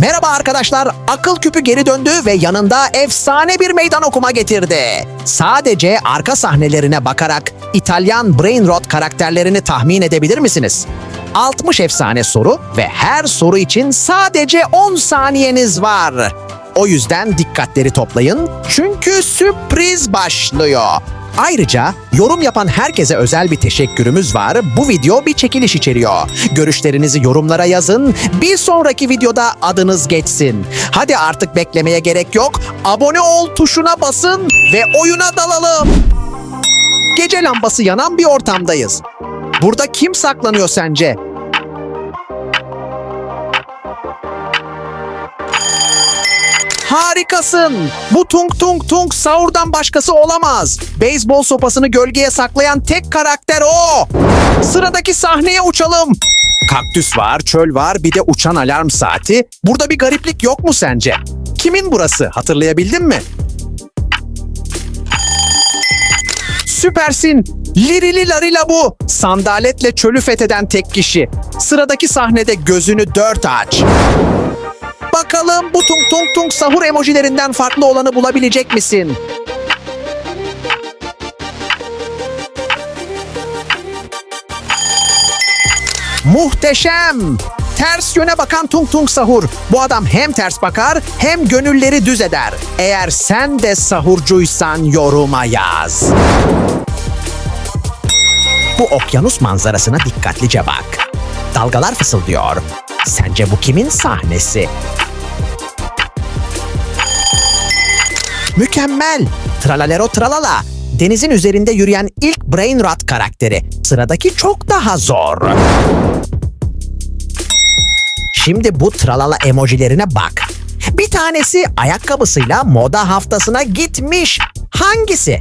Merhaba arkadaşlar, akıl küpü geri döndü ve yanında efsane bir meydan okuma getirdi. Sadece arka sahnelerine bakarak İtalyan Brain Rot karakterlerini tahmin edebilir misiniz? 60 efsane soru ve her soru için sadece 10 saniyeniz var. O yüzden dikkatleri toplayın çünkü sürpriz başlıyor. Ayrıca yorum yapan herkese özel bir teşekkürümüz var. Bu video bir çekiliş içeriyor. Görüşlerinizi yorumlara yazın. Bir sonraki videoda adınız geçsin. Hadi artık beklemeye gerek yok. Abone ol tuşuna basın ve oyuna dalalım. Gece lambası yanan bir ortamdayız. Burada kim saklanıyor sence? Harikasın. Bu tung tung tung sahurdan başkası olamaz. Beyzbol sopasını gölgeye saklayan tek karakter o. Sıradaki sahneye uçalım. Kaktüs var, çöl var, bir de uçan alarm saati. Burada bir gariplik yok mu sence? Kimin burası? Hatırlayabildin mi? Süpersin. Lirili larila bu. Sandaletle çölü fetheden tek kişi. Sıradaki sahnede gözünü dört aç. Bakalım bu tung tung tung sahur emojilerinden farklı olanı bulabilecek misin? Muhteşem! Ters yöne bakan tung tung sahur. Bu adam hem ters bakar hem gönülleri düz eder. Eğer sen de sahurcuysan yoruma yaz. Bu okyanus manzarasına dikkatlice bak. Dalgalar fısıldıyor. Sence bu kimin sahnesi? Mükemmel. Tralalero tralala. Denizin üzerinde yürüyen ilk Brain Rot karakteri. Sıradaki çok daha zor. Şimdi bu tralala emojilerine bak. Bir tanesi ayakkabısıyla moda haftasına gitmiş. Hangisi?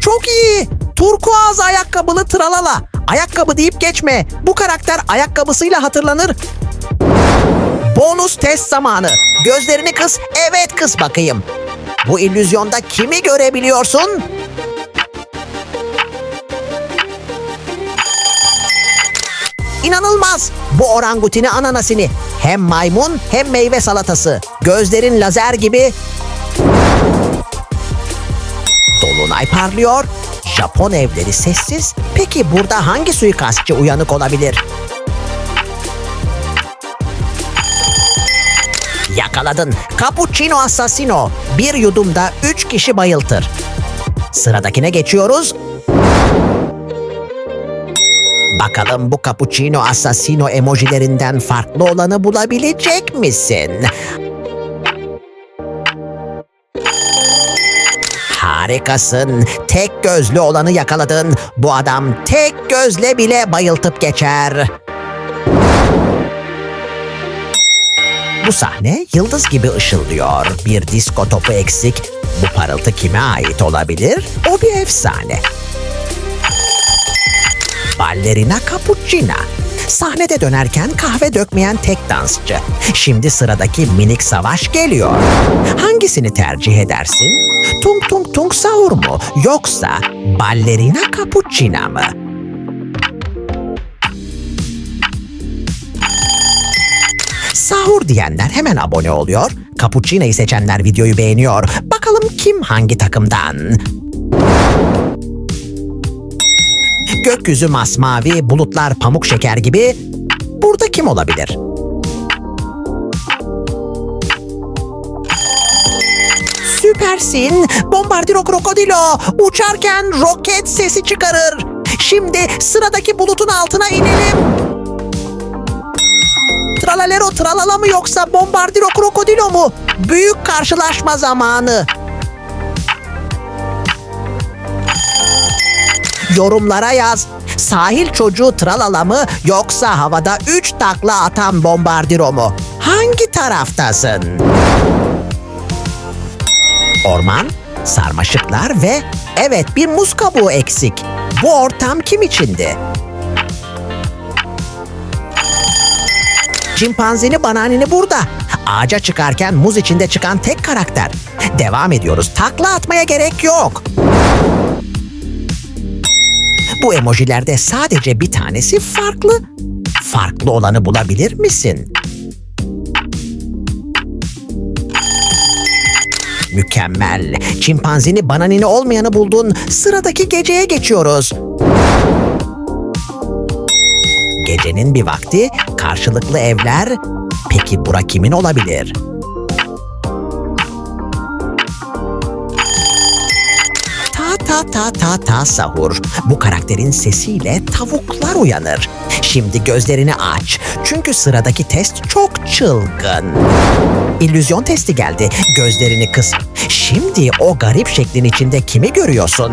Çok iyi. Turkuaz ayakkabılı tralala. Ayakkabı deyip geçme. Bu karakter ayakkabısıyla hatırlanır. Bonus test zamanı. Gözlerini kıs. Evet kıs bakayım. Bu illüzyonda kimi görebiliyorsun? İnanılmaz. Bu orangutini ananasini. Hem maymun hem meyve salatası. Gözlerin lazer gibi. Dolunay parlıyor. Japon evleri sessiz. Peki burada hangi suikastçı uyanık olabilir? Yakaladın. Cappuccino Assassino. Bir yudumda üç kişi bayıltır. Sıradakine geçiyoruz. Bakalım bu Cappuccino Assassino emojilerinden farklı olanı bulabilecek misin? Harikasın. Tek gözlü olanı yakaladın. Bu adam tek gözle bile bayıltıp geçer. Bu sahne yıldız gibi ışıldıyor. Bir disko topu eksik. Bu parıltı kime ait olabilir? O bir efsane. Ballerina Cappuccina. Sahnede dönerken kahve dökmeyen tek dansçı. Şimdi sıradaki minik savaş geliyor. Hangisini tercih edersin? Tung tung tung sahur mu? Yoksa ballerina cappuccina mı? Sahur diyenler hemen abone oluyor. Cappuccino'yu seçenler videoyu beğeniyor. Bakalım kim hangi takımdan? Gökyüzü masmavi, bulutlar pamuk şeker gibi. Burada kim olabilir? Süpersin. Bombardiro krokodilo. Uçarken roket sesi çıkarır. Şimdi sıradaki bulutun altına inelim. Tralalero tralala mı yoksa bombardiro krokodilo mu? Büyük karşılaşma zamanı. Yorumlara yaz. Sahil çocuğu tralala mı yoksa havada üç takla atan bombardiro mu? Hangi taraftasın? Orman, sarmaşıklar ve evet bir muz kabuğu eksik. Bu ortam kim içindi? Çimpanzini bananini burada. Ağaca çıkarken muz içinde çıkan tek karakter. Devam ediyoruz. Takla atmaya gerek yok. Bu emojilerde sadece bir tanesi farklı. farklı olanı bulabilir misin? Mükemmel. Çimpanzini bananini olmayanı buldun. Sıradaki geceye geçiyoruz. Gecenin bir vakti karşılıklı evler. Peki bura kimin olabilir? Ta ta ta ta sahur. Bu karakterin sesiyle tavuklar uyanır. Şimdi gözlerini aç. Çünkü sıradaki test çok çılgın. İllüzyon testi geldi. Gözlerini kıs. Şimdi o garip şeklin içinde kimi görüyorsun?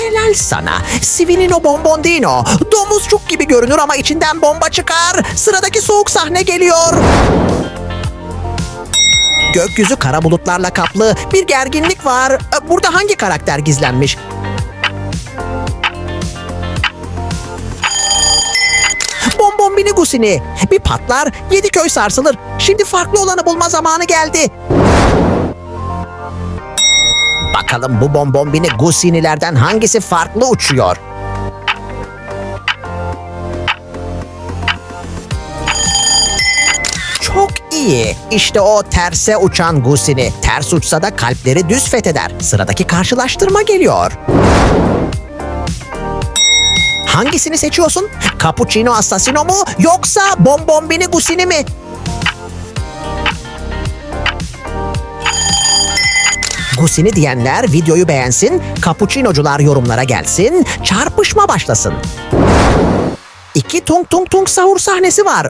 Helal sana. Sivinino Bombondino. Domuzcuk gibi görünür ama içinden bomba çıkar. Sıradaki soğuk sahne geliyor. Gökyüzü kara bulutlarla kaplı. Bir gerginlik var. E, Burada hangi karakter gizlenmiş? Bonbonbini Gusini. Bir patlar, yedi köy sarsılır. Şimdi farklı olanı bulma zamanı geldi. Bakalım bu bonbonbini Gusinilerden hangisi farklı uçuyor? İyi. İşte o terse uçan Gusini. Ters uçsa da kalpleri düz fetheder. Sıradaki karşılaştırma geliyor. Hangisini seçiyorsun? Cappuccino Assassino mu yoksa Bonbonbini Gusini mi? Gusini diyenler videoyu beğensin, cappuccinocular yorumlara gelsin, çarpışma başlasın. İki tung tung tung sahur sahnesi var.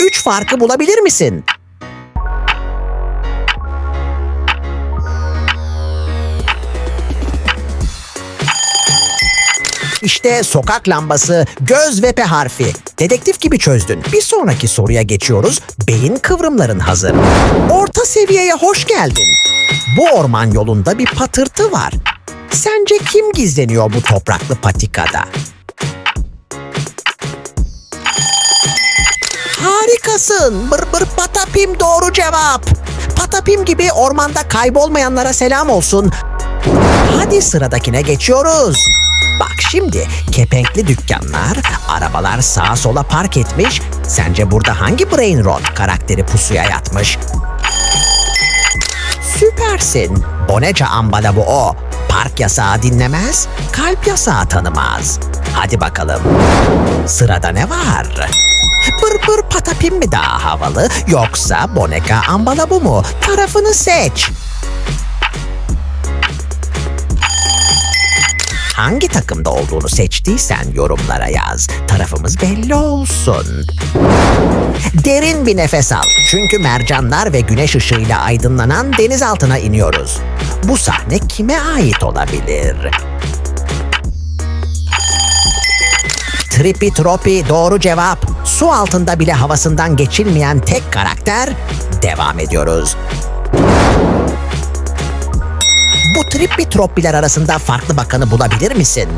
Üç farkı bulabilir misin? İşte sokak lambası, göz ve P harfi. Dedektif gibi çözdün. Bir sonraki soruya geçiyoruz. Beyin kıvrımların hazır. Orta seviyeye hoş geldin. Bu orman yolunda bir patırtı var. Sence kim gizleniyor bu topraklı patikada? Harikasın. Bır bır patapim doğru cevap. Patapim gibi ormanda kaybolmayanlara selam olsun. Hadi sıradakine geçiyoruz. Bak şimdi kepenkli dükkanlar, arabalar sağa sola park etmiş. Sence burada hangi brain rot karakteri pusuya yatmış? Süpersin. Boneca ambala bu o. Park yasağı dinlemez, kalp yasağı tanımaz. Hadi bakalım. Sırada ne var? Bır bır patapim mi daha havalı yoksa Boneka ambala bu mu? Tarafını seç. Hangi takımda olduğunu seçtiysen yorumlara yaz. Tarafımız belli olsun. Derin bir nefes al. Çünkü mercanlar ve güneş ışığıyla aydınlanan deniz altına iniyoruz. Bu sahne kime ait olabilir? Trippy Tropi doğru cevap. Su altında bile havasından geçilmeyen tek karakter. Devam ediyoruz. Bu Trippy Troppiler arasında farklı bakanı bulabilir misin?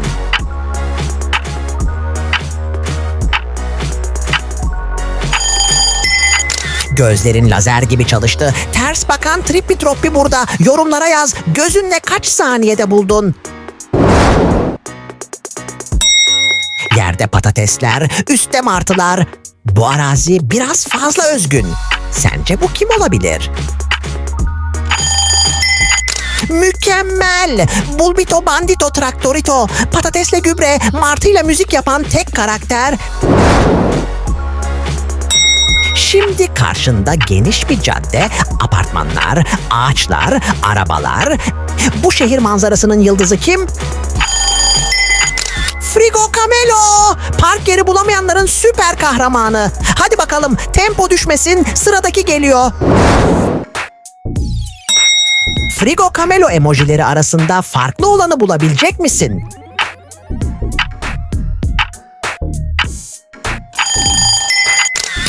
Gözlerin lazer gibi çalıştı. Ters bakan Trippy Troppi burada. Yorumlara yaz. Gözünle kaç saniyede buldun? Yerde patatesler, üstte martılar. Bu arazi biraz fazla özgün. Sence bu kim olabilir? Mükemmel! Bulbito Bandito Traktorito, patatesle gübre, martıyla müzik yapan tek karakter. Şimdi karşında geniş bir cadde, apartmanlar, ağaçlar, arabalar. Bu şehir manzarasının yıldızı kim? Frigo Camelo! Park yeri bulamayanların süper kahramanı. Hadi bakalım tempo düşmesin sıradaki geliyor. Frigo Camelo emojileri arasında farklı olanı bulabilecek misin?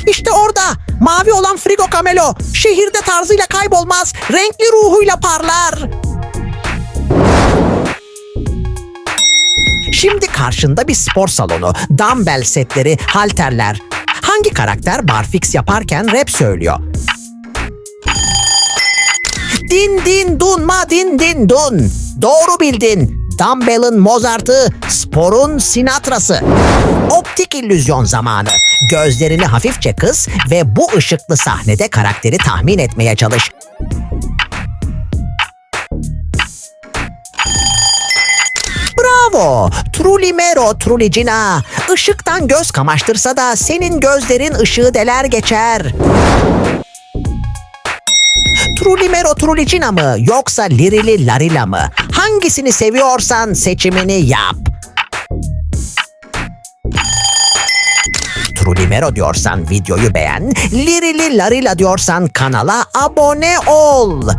İşte orada mavi olan Frigo Camelo şehirde tarzıyla kaybolmaz, renkli ruhuyla parlar. Şimdi karşında bir spor salonu, dumbbell setleri, halterler. Hangi karakter barfix yaparken rap söylüyor? Din din dun ma din din dun. Doğru bildin. dumbbell'ın Mozart'ı, sporun Sinatra'sı. Optik illüzyon zamanı. Gözlerini hafifçe kıs ve bu ışıklı sahnede karakteri tahmin etmeye çalış. Bravo! Trulimero Trulicina. Işıktan göz kamaştırsa da senin gözlerin ışığı deler geçer. Trulimero Trulicina mı yoksa Lirili Larila mı? Hangisini seviyorsan seçimini yap. Trulimero diyorsan videoyu beğen, Lirili Larila diyorsan kanala abone ol.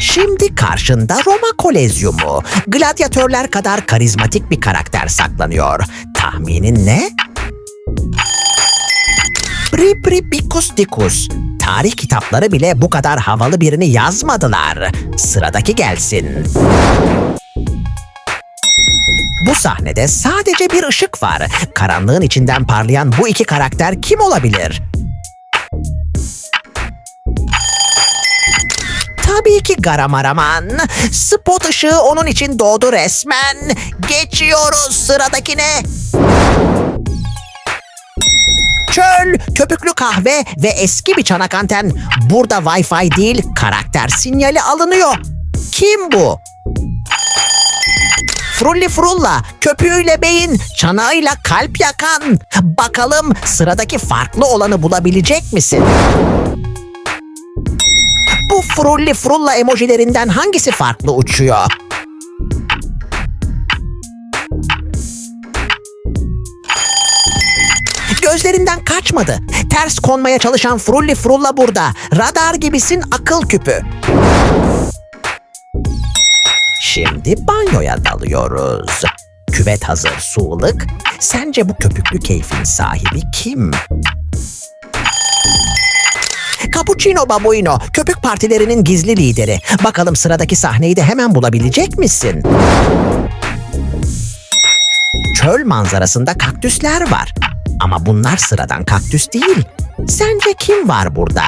Şimdi karşında Roma Kolezyumu. Gladyatörler kadar karizmatik bir karakter saklanıyor. Tahminin ne? Pripripicus dicus. Tarih kitapları bile bu kadar havalı birini yazmadılar. Sıradaki gelsin. Bu sahnede sadece bir ışık var. Karanlığın içinden parlayan bu iki karakter kim olabilir? Tabii ki Garamaraman. Spot ışığı onun için doğdu resmen. Geçiyoruz sıradakine. Çöl, köpüklü kahve ve eski bir çanak anten. Burada Wi-Fi değil, karakter sinyali alınıyor. Kim bu? Frulli Frulla, köpüğüyle beyin, çanağıyla kalp yakan. Bakalım sıradaki farklı olanı bulabilecek misin? Bu Frulli Frulla emojilerinden hangisi farklı uçuyor? Gözlerinden kaçmadı. Ters konmaya çalışan Frulli Frulla burada. Radar gibisin akıl küpü. Şimdi banyoya dalıyoruz. Küvet hazır su ılık. Sence bu köpüklü keyfin sahibi kim? Cappuccino Babuino, köpük partilerinin gizli lideri. Bakalım sıradaki sahneyi de hemen bulabilecek misin? Çöl manzarasında kaktüsler var. Ama bunlar sıradan kaktüs değil. Sence kim var burada?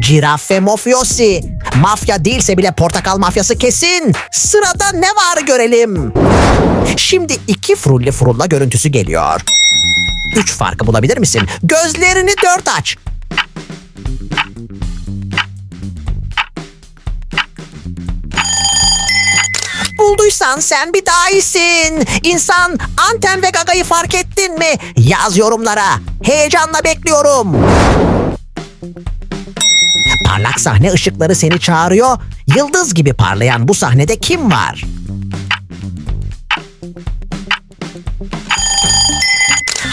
Giraffe mafyosi. Mafya değilse bile portakal mafyası kesin. Sırada ne var görelim. Şimdi iki frulli frulla görüntüsü geliyor. Üç farkı bulabilir misin? Gözlerini dört aç. Bulduysan sen bir daha iyisin. İnsan Anten ve Gaga'yı fark ettin mi? Yaz yorumlara. Heyecanla bekliyorum. Parlak sahne ışıkları seni çağırıyor. Yıldız gibi parlayan bu sahnede kim var?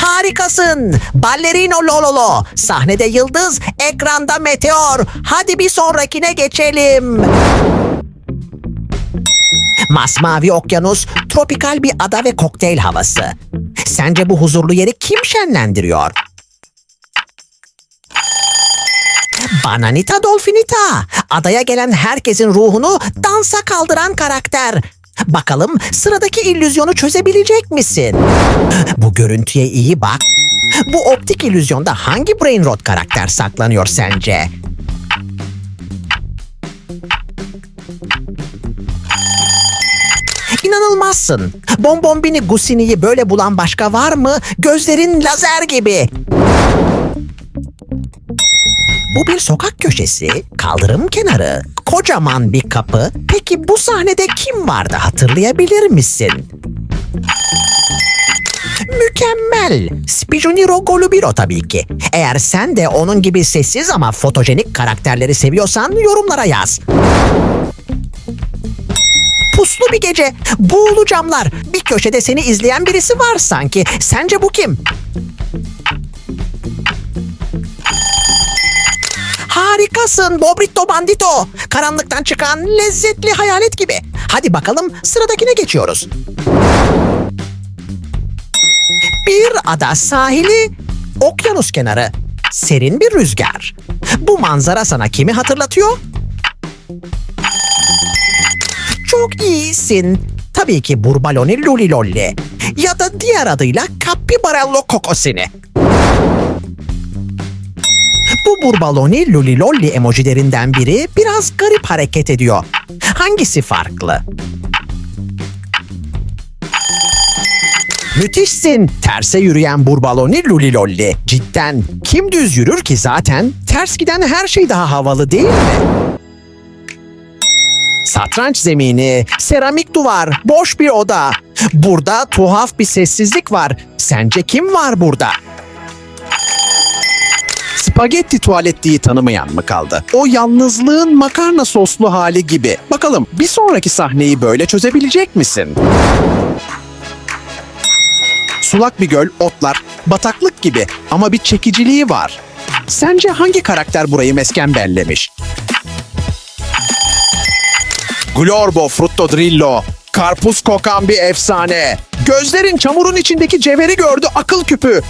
Harikasın. Ballerino Lololo. Sahnede yıldız, ekranda meteor. Hadi bir sonrakine geçelim. Masmavi okyanus, tropikal bir ada ve kokteyl havası. Sence bu huzurlu yeri kim şenlendiriyor? Bananita Dolfinita. Adaya gelen herkesin ruhunu dansa kaldıran karakter. Bakalım sıradaki illüzyonu çözebilecek misin? Bu görüntüye iyi bak. Bu optik illüzyonda hangi brain rot karakter saklanıyor sence? İnanılmazsın. Bonbombini Gusini'yi böyle bulan başka var mı? Gözlerin lazer gibi. Bu bir sokak köşesi, kaldırım kenarı, kocaman bir kapı. Peki bu sahnede kim vardı hatırlayabilir misin? Mükemmel. Spijuniro Golubiro tabii ki. Eğer sen de onun gibi sessiz ama fotojenik karakterleri seviyorsan yorumlara yaz. Puslu bir gece, buğulu camlar, bir köşede seni izleyen birisi var sanki. Sence bu kim? Harikasın Bobrito Bandito. Karanlıktan çıkan lezzetli hayalet gibi. Hadi bakalım sıradakine geçiyoruz. Bir ada sahili, okyanus kenarı, serin bir rüzgar. Bu manzara sana kimi hatırlatıyor? Çok iyisin. Tabii ki Burbaloni Lulilolli. Ya da diğer adıyla Cappibarello Cocosini. Bu burbaloni lulilolli emojilerinden biri biraz garip hareket ediyor. Hangisi farklı? Müthişsin. Terse yürüyen burbaloni lulilolli. Cidden kim düz yürür ki zaten? Ters giden her şey daha havalı değil mi? Satranç zemini, seramik duvar, boş bir oda. Burada tuhaf bir sessizlik var. Sence kim var burada? Spagetti tuvaletliği tanımayan mı kaldı? O yalnızlığın makarna soslu hali gibi. Bakalım bir sonraki sahneyi böyle çözebilecek misin? Sulak bir göl, otlar, bataklık gibi ama bir çekiciliği var. Sence hangi karakter burayı mesken bellemiş? Glorbo Frutto Drillo. Karpuz kokan bir efsane. Gözlerin çamurun içindeki cevheri gördü akıl küpü.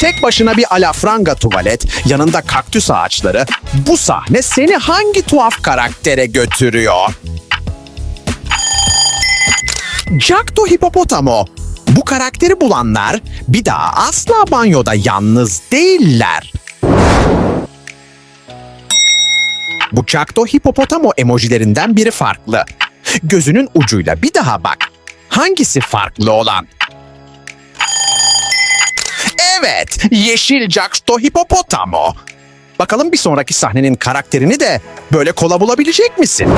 Tek başına bir alafranga tuvalet, yanında kaktüs ağaçları. Bu sahne seni hangi tuhaf karaktere götürüyor? Jackto Hipopotamo. Bu karakteri bulanlar bir daha asla banyoda yalnız değiller. Bu Jackto Hipopotamo emojilerinden biri farklı. Gözünün ucuyla bir daha bak. Hangisi farklı olan? Evet, yeşil Jackto Hipopotamo. Bakalım bir sonraki sahnenin karakterini de böyle kola bulabilecek misin?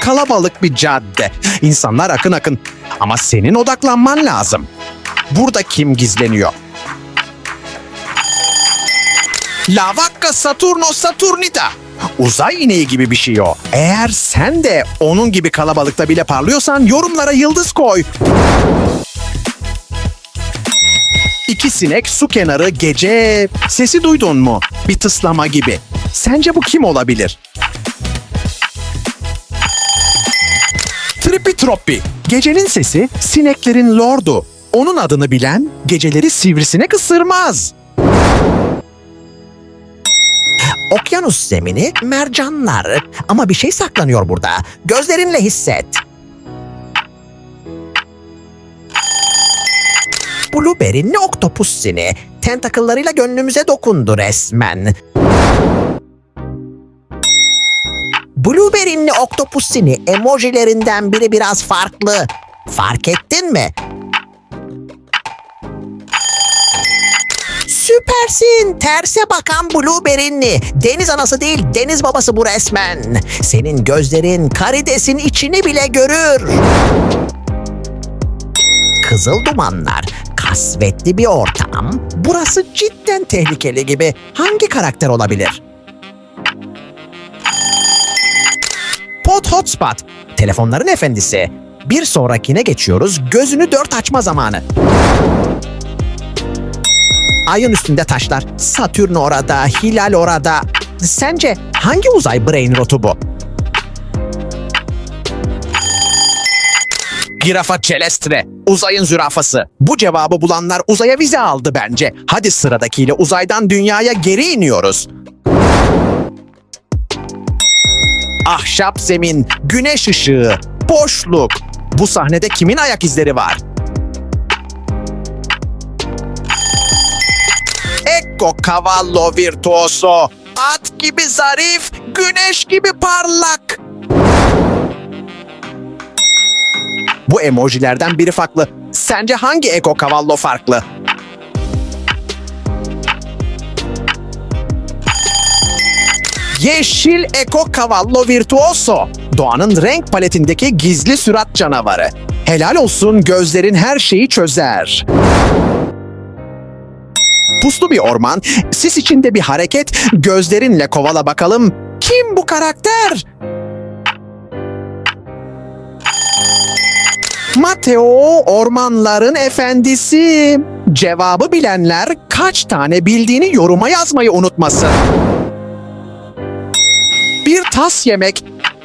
Kalabalık bir cadde. İnsanlar akın akın. Ama senin odaklanman lazım. Burada kim gizleniyor? La Vacca Saturno Saturnita. Uzay ineği gibi bir şey o. Eğer sen de onun gibi kalabalıkta bile parlıyorsan yorumlara yıldız koy. İki sinek su kenarı gece sesi duydun mu? Bir tıslama gibi. Sence bu kim olabilir? Trippi Gecenin sesi sineklerin lordu. Onun adını bilen geceleri sivrisinek ısırmaz. Okyanus zemini mercanlar. Ama bir şey saklanıyor burada. Gözlerinle hisset. Blueberry'li oktopussini. Tentakıllarıyla gönlümüze dokundu resmen. Blueberry'li oktopussini emojilerinden biri biraz farklı. Fark ettin mi? Süpersin. Terse bakan Blueberry'li. Deniz anası değil, deniz babası bu resmen. Senin gözlerin karidesin içini bile görür. Kızıl dumanlar, kasvetli bir ortam. Burası cidden tehlikeli gibi. Hangi karakter olabilir? Pot Hotspot, telefonların efendisi. Bir sonrakine geçiyoruz, gözünü dört açma zamanı. Ayın üstünde taşlar, Satürn orada, Hilal orada. Sence hangi uzay brain rotu bu? Girafa celestre, uzayın zürafası. Bu cevabı bulanlar uzaya vize aldı bence. Hadi sıradakiyle uzaydan dünyaya geri iniyoruz. Ahşap zemin, güneş ışığı, boşluk. Bu sahnede kimin ayak izleri var? Ecco cavallo virtuoso. At gibi zarif, güneş gibi parlak. Bu emojilerden biri farklı. Sence hangi Eko Cavallo farklı? Yeşil Eko Cavallo Virtuoso. Doğanın renk paletindeki gizli sürat canavarı. Helal olsun gözlerin her şeyi çözer. Puslu bir orman, sis içinde bir hareket, gözlerinle kovala bakalım. Kim bu karakter? Mateo ormanların efendisi. Cevabı bilenler kaç tane bildiğini yoruma yazmayı unutmasın. Bir tas yemek,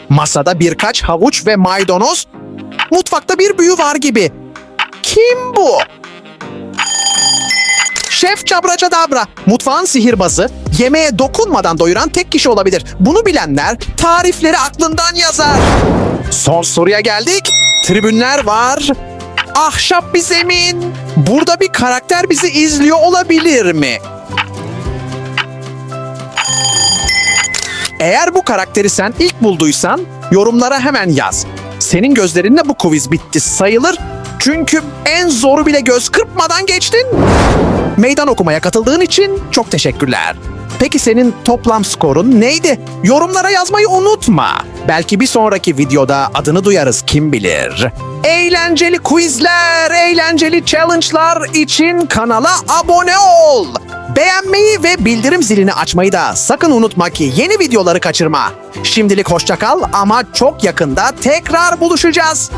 masada birkaç havuç ve maydanoz, mutfakta bir büyü var gibi. Kim bu? Şef Cabracadabra, mutfağın sihirbazı, yemeğe dokunmadan doyuran tek kişi olabilir. Bunu bilenler tarifleri aklından yazar. Son soruya geldik. Tribünler var. Ahşap bir zemin. Burada bir karakter bizi izliyor olabilir mi? Eğer bu karakteri sen ilk bulduysan yorumlara hemen yaz. Senin gözlerinle bu quiz bitti sayılır. Çünkü en zoru bile göz kırpmadan geçtin. Meydan okumaya katıldığın için çok teşekkürler. Peki senin toplam skorun neydi? Yorumlara yazmayı unutma. Belki bir sonraki videoda adını duyarız kim bilir. Eğlenceli quizler, eğlenceli challenge'lar için kanala abone ol. Beğenmeyi ve bildirim zilini açmayı da sakın unutma ki yeni videoları kaçırma. Şimdilik hoşça kal ama çok yakında tekrar buluşacağız.